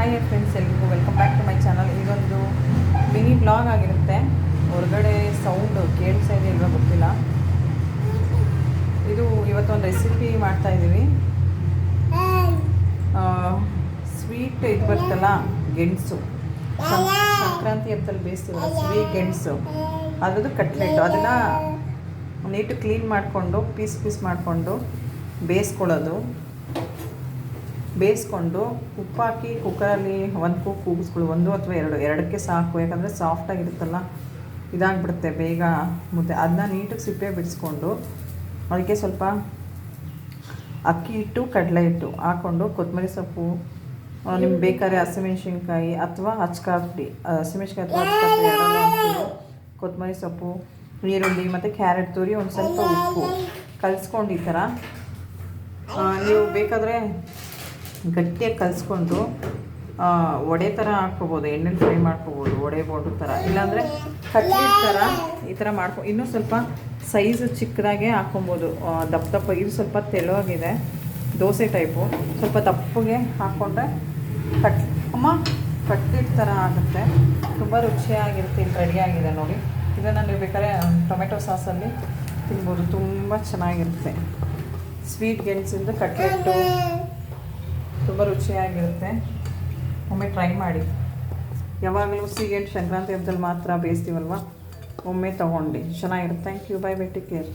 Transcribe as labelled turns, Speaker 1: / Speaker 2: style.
Speaker 1: Hi friends ಎಲ್ರಿಗೂ welcome back to my channel ಇದೊಂದು mini blog ಆಗಿರುತ್ತೆ. ಹೊರಗಡೆ ಸೌಂಡ್ ಕೇಳಿಸ್ತಾ ಇದೆ ಇಲ್ವಾ ಗೊತ್ತಿಲ್ಲ. ಇದು ಇವತ್ತೊಂದು ರೆಸಿಪಿ ಮಾಡ್ತಾ ಇದ್ದೀವಿ ಸ್ವೀಟ್ ಇದು ಬರ್ತಲ್ಲ, ಗೆಣಸು. ಸಂಕ್ರಾಂತಿ ಹಬ್ಬದಲ್ಲಿ ಬೇಯಿಸ್ತೀವಲ್ಲ ಸ್ವೀಟ್ ಗೆಣಸು. ಅದರದ್ದು ಕಟ್ಲೆಟ್ಟು ಅದನ್ನು ನೀಟು ಕ್ಲೀನ್ ಮಾಡಿಕೊಂಡು ಪೀಸ್ ಪೀಸ್ ಮಾಡಿಕೊಂಡು ಬೇಯಿಸ್ಕೊಳ್ಳೋದು. ಬೇಯಿಸ್ಕೊಂಡು ಉಪ್ಪಾಕಿ ಕುಕ್ಕರಲ್ಲಿ ಒಂದು ಕೂಗು ಕೂಗಿಸ್ಕೊಳ್ಳಿ. ಒಂದು ಅಥವಾ ಎರಡು. ಎರಡಕ್ಕೆ ಸಾಕು. ಯಾಕಂದರೆ ಸಾಫ್ಟಾಗಿರುತ್ತಲ್ಲ ಇದಾಗ್ಬಿಡುತ್ತೆ ಬೇಗ ಮುದ್ದೆ. ಅದನ್ನ ನೀಟಾಗಿ ಸಿಪ್ಪೆ ಬಿಡಿಸ್ಕೊಂಡು, ಅದಕ್ಕೆ ಸ್ವಲ್ಪ ಅಕ್ಕಿ ಹಿಟ್ಟು, ಕಡಲೆ ಹಿಟ್ಟು ಹಾಕ್ಕೊಂಡು ಕೊತ್ತಂಬರಿ ಸೊಪ್ಪು ನಿಮ್ಗೆ ಬೇಕಾದ್ರೆ ಹಸಿಮೆಣ್ಸಿನ್ಕಾಯಿ ಅಥವಾ ಹಚ್ಕಾರ್ ಪುಡಿ ಅಥವಾ ಪುಡಿ ಕೊತ್ತಂಬರಿ ಸೊಪ್ಪು, ಈರುಳ್ಳಿ ಮತ್ತು ಕ್ಯಾರೆಟ್ ತುರಿ, ಒಂದು ಸ್ವಲ್ಪ ಉಪ್ಪು. ಕಲಿಸ್ಕೊಂಡು ಈ ಥರ ನೀವು ಬೇಕಾದರೆ ಗಟ್ಟಿಯಾಗಿ ಕಲಿಸ್ಕೊಂಡು ವಡೆ ಥರ ಹಾಕ್ಕೋಬೋದು, ಎಣ್ಣೆಲಿ ಫ್ರೈ ಮಾಡ್ಕೋಬೋದು, ವಡೆ ಬೋಟು ಥರ ಇಲ್ಲಾಂದರೆ ಕಟ್ಲೆಟ್ ಥರ ಈ ಥರ ಮಾಡ್ಕೊ, ಇನ್ನೂ ಸ್ವಲ್ಪ ಸೈಜ್ ಚಿಕ್ಕದಾಗೆ ಹಾಕ್ಕೊಬೋದು. ದಪ್ಪ ದಪ್ಪ, ಇದು ಸ್ವಲ್ಪ ತೆಳುವಾಗಿದೆ ದೋಸೆ ಟೈಪು. ಸ್ವಲ್ಪ ದಪ್ಪಗೆ ಹಾಕ್ಕೊಂಡ್ರೆ ಕಟ್, ಅಮ್ಮ ಕಟ್ಲೆಟ್ ಥರ ಆಗುತ್ತೆ. ತುಂಬ ರುಚಿಯಾಗಿರುತ್ತೆ ಇಲ್ಲಿ ರೆಡಿಯಾಗಿದೆ ನೋಡಿ. ಇದನ್ನು ನೀವು ಬೇಕಾದ್ರೆ ಟೊಮೆಟೊ ಸಾಸಲ್ಲಿ ತಿನ್ಬೋದು. ತುಂಬ ಚೆನ್ನಾಗಿರುತ್ತೆ. ಸ್ವೀಟ್ ಗೆಣಸಿಂದ ಕಟ್ಲೆಟ್ಟು ತುಂಬ ರುಚಿಯಾಗಿರುತ್ತೆ. ಒಮ್ಮೆ ಟ್ರೈ ಮಾಡಿ. ಯಾವಾಗಲೂ ಸಿಹಿಗೆಣಸು ಸಂಕ್ರಾಂತಿ ಹಬ್ಬದಲ್ಲಿ ಮಾತ್ರ ಬೇಯಿಸ್ತೀವಲ್ವ? ಒಮ್ಮೆ ತೊಗೊಂಡು. ಚೆನ್ನಾಗಿರುತ್ತೆ. Thank you bye bye take care